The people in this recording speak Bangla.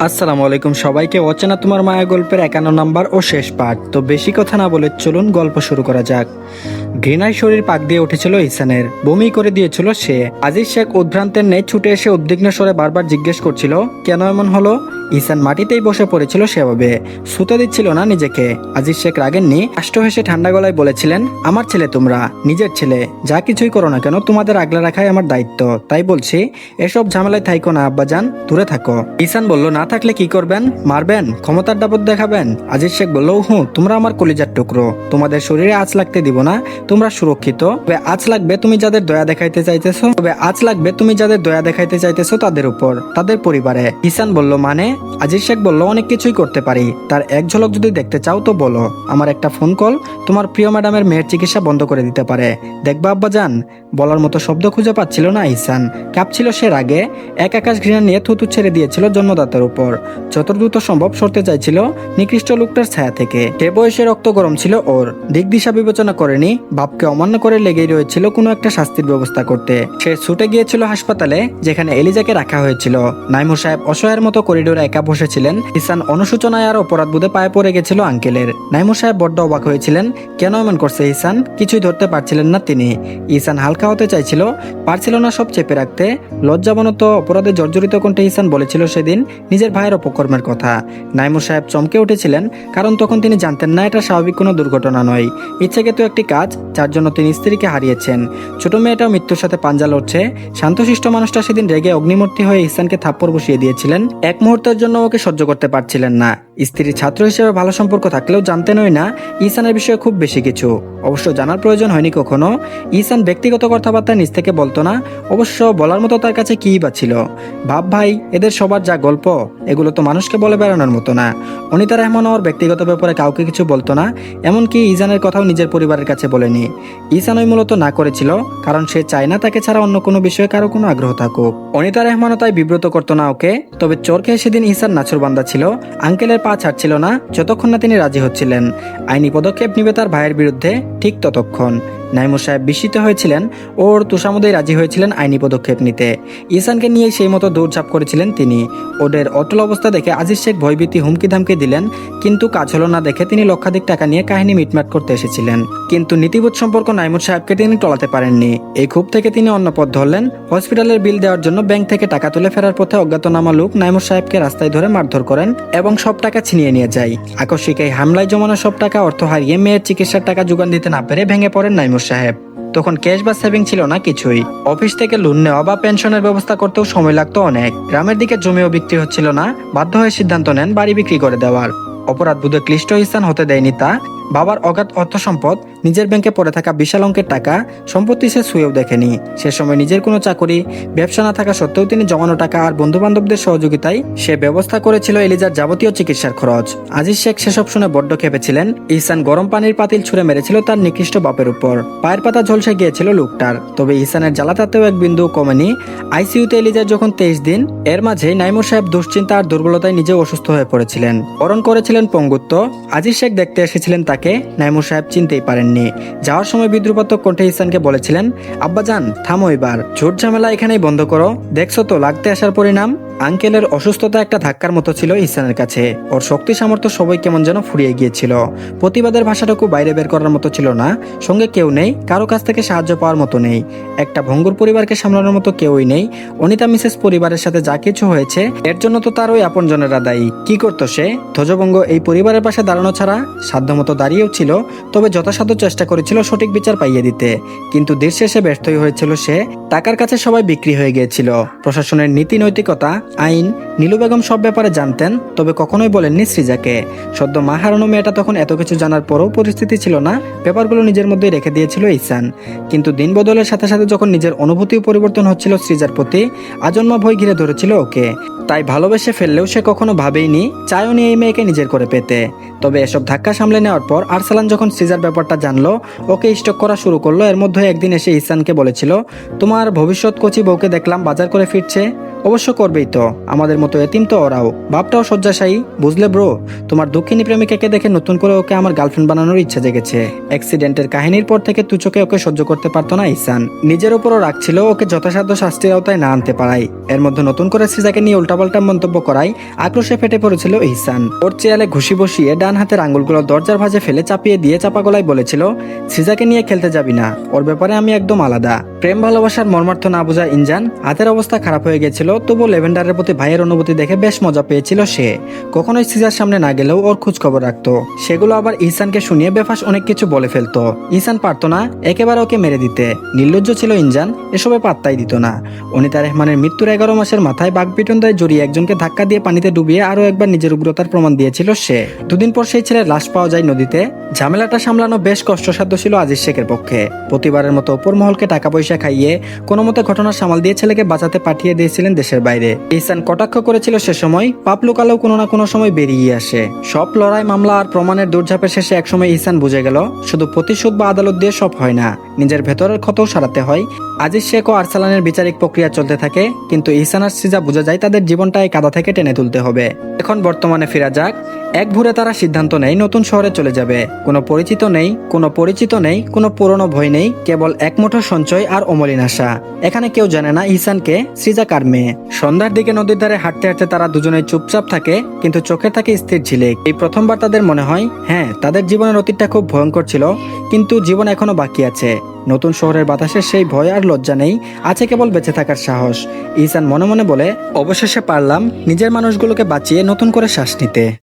আসসালামু আলাইকুম সবাইকে। অচেনা তোমার মায়া গল্পের একান্ন নাম্বার ও শেষ পাঠ। তো বেশি কথা না বলে চলুন গল্প শুরু করা যাক। ঘৃণায় শরীর পাক দিয়ে উঠেছিল ইসানের। বমি করে দিয়েছিল সে। আজিজ শেখ উদ্ভ্রান্তের নেই ছুটে এসে উদ্বিগ্ন স্বরে বারবার জিজ্ঞেস করছিল, কেন এমন হলো? ইসান মাটিতেই বসে পড়েছিল সেভাবে। শুতে দিচ্ছিল না নিজেকে। আজিজ শেখ রাগেননি আষ্ট হেসে ঠান্ডা গলায় বলেছিলেন, আমার ছেলে তোমরা, নিজের ছেলে। যা কিছুই করো না কেন, তোমাদের আগলে রাখাই আমার দায়িত্ব। তাই বলছি, এসব ঝামেলায় থাইকো না, আব্বাজান, দূরে থাকো। ইসান বলল, না থাকলে কি করবেন? মারবেন? ক্ষমতার দাপট দেখাবেন? আজিজ শেখ বলল হুঁ তোমরা আমার কলিজার টুকরো। তোমাদের শরীরে আঁচ লাগতে দিব না, তোমরা সুরক্ষিত। তবে আঁচ লাগবে তুমি যাদের দয়া দেখাইতে চাইতেছো, তবে আঁচ লাগবে তুমি যাদের দয়া দেখাইতে চাইতেছো তাদের উপর, তাদের পরিবারে। ইসান বলল মানে? আজিজ শেখ বলল, অনেক কিছুই করতে পারি। তার এক ঝলক যদি দেখতে চাও তো বলো। আমার একটা ফোন কল, তোমার প্রিয় ম্যাডামের মেয়ের চিকিৎসা বন্ধ করে দিতে পারে। দেখবা, আব্বা যান বলার মতো শব্দ খুঁজে পাচ্ছিল না ইসান কাঁপছিল সে রাগে। এক আকাশ ঘৃণা নিয়ে থুতু ছেড়ে দিয়েছিল জন্মদাতার উপর। যত দ্রুত সম্ভব সরতে চাইছিল নিকৃষ্ট লোকটার ছায়া থেকে। সে বয়সে রক্ত গরম ছিল ওর। দিক দিশা বিবেচনা করেনি। বাপকে অমান্য করে লেগেই রয়েছিল কোনো একটা শাস্তির ব্যবস্থা করতে। সে ছুটে গিয়েছিল হাসপাতালে, যেখানে এলিজাকে রাখা হয়েছিল। নাইমুর সাহেব অসহায়ের মতো করিডোরে একা বসেছিলেন। ইসান অনুশোচনায় আর অপরাধ বোধে পায়ে পড়ে গেছিল আঙ্কেলের। নাইমুর সাহেব বড্ড অবাক হয়েছিলেন। কেন এমন করছে ইসান? কিছুই ধরতে পারছিলেন না তিনি। ইসান হালকা হতে চাইছিল, পারছিল না সব চেপে রাখতে। লজ্জাবনত অপরাধে জর্জরিত কণ্ঠে ইসান বলেছিল সেদিন নিজের ভাইয়ের অপকর্মের কথা। নাইমুর সাহেব চমকে উঠেছিলেন, কারণ তখন তিনি জানতেন না এটা স্বাভাবিক কোনো দুর্ঘটনা নয়। ইচ্ছাকৃত একটি কাজ, যার জন্য তিনি স্ত্রীকে হারিয়েছেন। ছোট মেয়েটাও মৃত্যুর সাথে পাঞ্জা লড়ছে। শান্তশিষ্ট মানুষটা সেদিন রেগে অগ্নিমূর্তি হয়ে ইসানকে থাপ্পড় বসিয়ে দিয়েছিলেন। এক মুহূর্তের জন্য ওকে সহ্য করতে পারছিলেন না। স্ত্রীর ছাত্র হিসেবে ভালো সম্পর্ক থাকলেও জানতেনই না ইসানের বিষয়ে খুব বেশি কিছু। অবশ্য জানার প্রয়োজন হয়নি কখনো। ইসান ব্যক্তিগত কথাবার্তা নিজ থেকে বলতো না, অবশ্য বলার মতো তার কাছে কী বা ছিল। ভাব ভাই, এদের সবার যা গল্প, এগুলো তো মানুষকে বলে বেড়ানোর মতো না। অনিতা রহমান ওর ব্যক্তিগত ব্যাপারে কাউকে কিছু বলতো না, এমনকি ইজানের কথাও নিজের পরিবারের কাছে বলেনি। ইসান ওই মূলত না করেছিল, কারণ সে চায় না তাকে ছাড়া অন্য কোনো বিষয়ে কারও কোনো আগ্রহ থাকুক। অনিতা রহমানও তাই বিব্রত করতো না ওকে, তবে চোর খেয়ে সেদিন ইসান নাচুর বান্দা ছিল, আঙ্কেলের পা ছাড়ছিল না, যতক্ষণ না তিনি রাজি হচ্ছিলেন। আইনি পদক্ষেপ নিবে তার ভাইয়ের বিরুদ্ধে ঠিক ততক্ষণ নাইমুর সাহেব বিস্মিত হয়েছিলেন ওর তুষামোদেই রাজি হয়েছিলেন আইনি পদক্ষেপ নিতে। ইসানকে নিয়ে সেই মতো দৌড়ঝাঁপ করেছিলেন তিনি। ওদের অটল অবস্থা দেখে আজিজ শেখ ভয়ভীতি হুমকি ধামকি দিলেন, কিন্তু কাজ হলো না দেখে তিনি লক্ষাধিক টাকা নিয়ে কাহিনী মিটমাট করতে এসেছিলেন। কিন্তু নীতিবোধ সম্পর্ক নাইমুর সাহেবকে তিনি টলাতে পারেননি। এই ক্ষোভ থেকে তিনি অন্য পথ ধরলেন। হসপিটালের বিল দেওয়ার জন্য ব্যাংক থেকে টাকা তুলে ফেরার পথে অজ্ঞাতনামা লোক নাইমুর সাহেবকে রাস্তায় ধরে মারধর করেন এবং সব টাকা ছিনিয়ে নিয়ে যায়। আকস্মিক এই হামলায় জমানো সব টাকা অর্থ হারিয়ে মেয়ের চিকিৎসার টাকা যোগান দিতে না পেরে ভেঙে পড়েন নাইমুর সাহেব। তখন ক্যাশ বা সেভিং ছিল না কিছুই। অফিস থেকে লোন নেওয়া বা পেনশনের ব্যবস্থা করতেও সময় লাগতো অনেক। গ্রামের দিকে জমিও বিক্রি হচ্ছিল না। বাধ্য হয়ে সিদ্ধান্ত নেন বাড়ি বিক্রি করে দেওয়ার। অপরাধ বুধে ক্লিষ্ট স্থান হতে দেয়নি তা। বাবার অগাধ অর্থ সম্পদ নিজের ব্যাংকে পড়ে থাকা বিশাল অঙ্কের টাকা সম্পত্তি সে ছুঁয়েও দেখেনি। সে সময় নিজের কোনো চাকরি, ব্যবসা না থাকা সত্ত্বেও তিনি জমানো টাকা আর বন্ধু বান্ধবদের সহযোগিতায় সে ব্যবস্থা করেছিল এলিজার যাবতীয় চিকিৎসার খরচ। আজিজ শেখ সেসব শুনে বড্ড খেপেছিলেন ইহসান গরম পানির পাতিল ছুঁড়ে মেরেছিল তার নিকৃষ্ট বাপের উপর। পায়ের পাতা ঝলসে গিয়েছিল লোকটার। তবে ইহসানের জ্বালাতাতেও এক বিন্দু কমেনি। আইসিইউতে এলিজার যখন তেইশ দিন, এর মাঝে নাইমুর সাহেব দুশ্চিন্তা আর দুর্বলতায় নিজে অসুস্থ হয়ে পড়েছিলেন। বরণ করেছিলেন পঙ্গুত্ব। আজিজ শেখ দেখতে এসেছিলেন তাকে নাইমুর সাহেব চিনতেই পারেননি। যাওয়ার সময় বিদ্রুপাত্মক কণ্ঠে ইসানকে বলেছিলেন, আব্বাজান, থামো এবার। ঝোট ঝামেলা এখানেই বন্ধ করো। দেখছ তো, লাগতে আসার পরিণাম? আঙ্কেলের অসুস্থতা একটা ধাক্কার মতো ছিল ইহসানের কাছে। ওর শক্তি সামর্থ্য সবাই কেমন যেন ফুরিয়ে গিয়েছিল। প্রতিবাদের ভাষাটুকু বাইরে বের করার মতো ছিল না। সঙ্গে কেউ নেই, কারও কাছ থেকে সাহায্য পাওয়ার মতো নেই। একটা ভঙ্গুর পরিবারকে সামলানোর মতো কেউই নেই। অনিতা, মিসেস পরিবারের সাথে যা কিছু হয়েছে, এর জন্য তো তার ওই আপনজনেরা দায়ী। কি করতো সে? ধ্বজভঙ্গ এই পরিবারের পাশে দাঁড়ানো ছাড়া সাধ্যমতো দাঁড়িয়েও ছিল, তবে যথাসাধ্য চেষ্টা করেছিল সঠিক বিচার পাইয়ে দিতে। কিন্তু দেশ শেষে ব্যর্থই হয়েছিল সে, টাকার কাছে সবাই বিক্রি হয়ে গিয়েছিল। প্রশাসনের নীতি নৈতিকতা আইন, নীলু বেগম সব ব্যাপারে জানতেন, তবে কখনোই বলেননি সৃজাকে। সদ্য মা হারানো মেয়েটা তখন এত কিছু জানার পরও পরিস্থিতি ছিল না পেপারগুলো নিজের মধ্যে রেখে দিয়েছিল ইসান। কিন্তু দিন বদলের সাথে সাথে যখন নিজের অনুভূতিও পরিবর্তন হচ্ছিল সৃজার প্রতি, আজন্মা ভয় ঘিরে ধরেছিল ওকে। তাই ভালোবেসে ফেললেও সে কখনো ভাবেইনি, চায়ও নি এই মেয়েকে নিজের করে পেতে। তবে এসব ধাক্কা সামলে নেওয়ার পর আরসালান যখন সিজার ব্যাপারটা জানলো, ওকে স্টক করা শুরু করল। এর মধ্যে একদিন এসে ইসানকে বলেছিল, তোমার ভবিষ্যৎ কোচি বউকে দেখলাম বাজার করে ফিরছে। অবশ্য করবেই তো। আমাদের মতো এতিম তো ওরাও। বাপটাও শয্যাশায়ী। বুঝলে ব্রো, তোমার দক্ষিণী প্রেমিকাকে দেখে নতুন করে ওকে আমার গার্লফ্রেন্ড বানানোর ইচ্ছা জেগেছে? অ্যাক্সিডেন্টের কাহিনীর পর থেকে তু চোখে ওকে সহ্য করতে পারতো না, ইসান। নিজের উপরও রাখছিল ওকে যথাসাধ্য শাস্তির আওতায় না আনতে পারাই। এর মধ্যে নতুন করে সিজাকে নিয়ে উল্টাপাল্টা মন্তব্য করাই আক্রোশে ফেটে পড়েছিল ইহসান ওর চেয়ালে ঘুষি বসিয়ে ডান হাতের আঙ্গুলগুলো দরজার ভাঁজে ফেলে চাপিয়ে দিয়ে চাপা গলায় বলেছিল, সিজাকে নিয়ে খেলতে যাবি না। ওর ব্যাপারে আমি একদম আলাদা। প্রেম, ভালোবাসার মর্মার্থ না বোঝা ইনজান। হাতের অবস্থা খারাপ হয়ে গেছিল তবু লেভেন্ডারের প্রতি ভাইয়ের অনুভূতি দেখে বেশ মজা পেয়েছিল সে। কখনোই সিজার সামনে না গেলেও ওর খোঁজ খবর রাখতো। সেগুলো আবার ইহসানকে শুনিয়ে বেফাস অনেক কিছু বলে ফেলতো। ইহসান পারতো না একেবারে ওকে মেরে দিতে। নির্লজ্জ ছিল ইনজান, এসবে পাত্তাই দিত না। অনিতা রহমানের মৃত্যুর এগারো মাসের মাথায় বাঘপিটন দায় জড়িয়ে একজনকে ধাক্কা দিয়ে পানিতে ডুবিয়ে আরও একবার নিজের উগ্রতার প্রমাণ দিয়েছিল সে। দুদিন পর সেই ছেলের লাশ পাওয়া যায় নদীতে। ঝামেলাটা সামলানো বেশ কষ্টসাধ্য ছিল আজিজ শেখের পক্ষে। প্রতিবারের মতো ওপর মহলকে টাকা পয়সা খাইয়ে কোনো মতে ঘটনা সামাল দিয়ে ছেলেকে বাঁচাতে পাঠিয়ে দিয়েছিলেন দেশের বাইরে। ইহসান কটাক্ষ করেছিল সে সময় পাপ লুকালেও কোনো না কোনো সময় বেরিয়ে আসে। সব লড়াই, মামলা আর প্রমাণের দৌড়ঝাঁপের শেষে একসময় ইহসান বুঝে গেল, শুধু প্রতিশোধ বা আদালত দিয়ে সব হয় না। নিজের ভেতরের ক্ষতও সারাতে হয়। আজিজ শেখ ও আরসালানের বিচারিক প্রক্রিয়া চলতে থাকে, কিন্তু ইহসান আর সিজা বোঝা যায় তাদের জীবনটা এই কাদা থেকে টেনে তুলতে হবে। এখন বর্তমানে ফেরা যাক। এক ভোরে তারা সিদ্ধান্ত নেয়, নতুন শহরে চলে যাবে। কোনো পরিচিত নেই, কোনো পরিচিত নেই, কোনো পুরনো ভয় নেই, কেবল একমুঠো সঞ্চয় আর অমলিন আশা। এখানে কেউ জানে না ইহসানকে, সৃজা কার মেয়ে। সন্ধ্যার দিকে নদীর ধারে হাঁটতে হাঁটতে তারা দুজনে চুপচাপ থাকে, কিন্তু চোখে থাকে স্থির ঝিলিক। এই প্রথমবার তাদের মনে হয় হ্যাঁ তাদের জীবনের অতীতটা খুব ভয়ঙ্কর ছিল, কিন্তু জীবন এখনও বাকি আছে। নতুন শহরের বাতাসে সেই ভয় আর লজ্জা নেই, আছে কেবল বেঁচে থাকার সাহস। ইহসান মনে মনে বলে, অবশেষে পারলাম নিজের মানুষগুলোকে বাঁচিয়ে নতুন করে শ্বাস নিতে।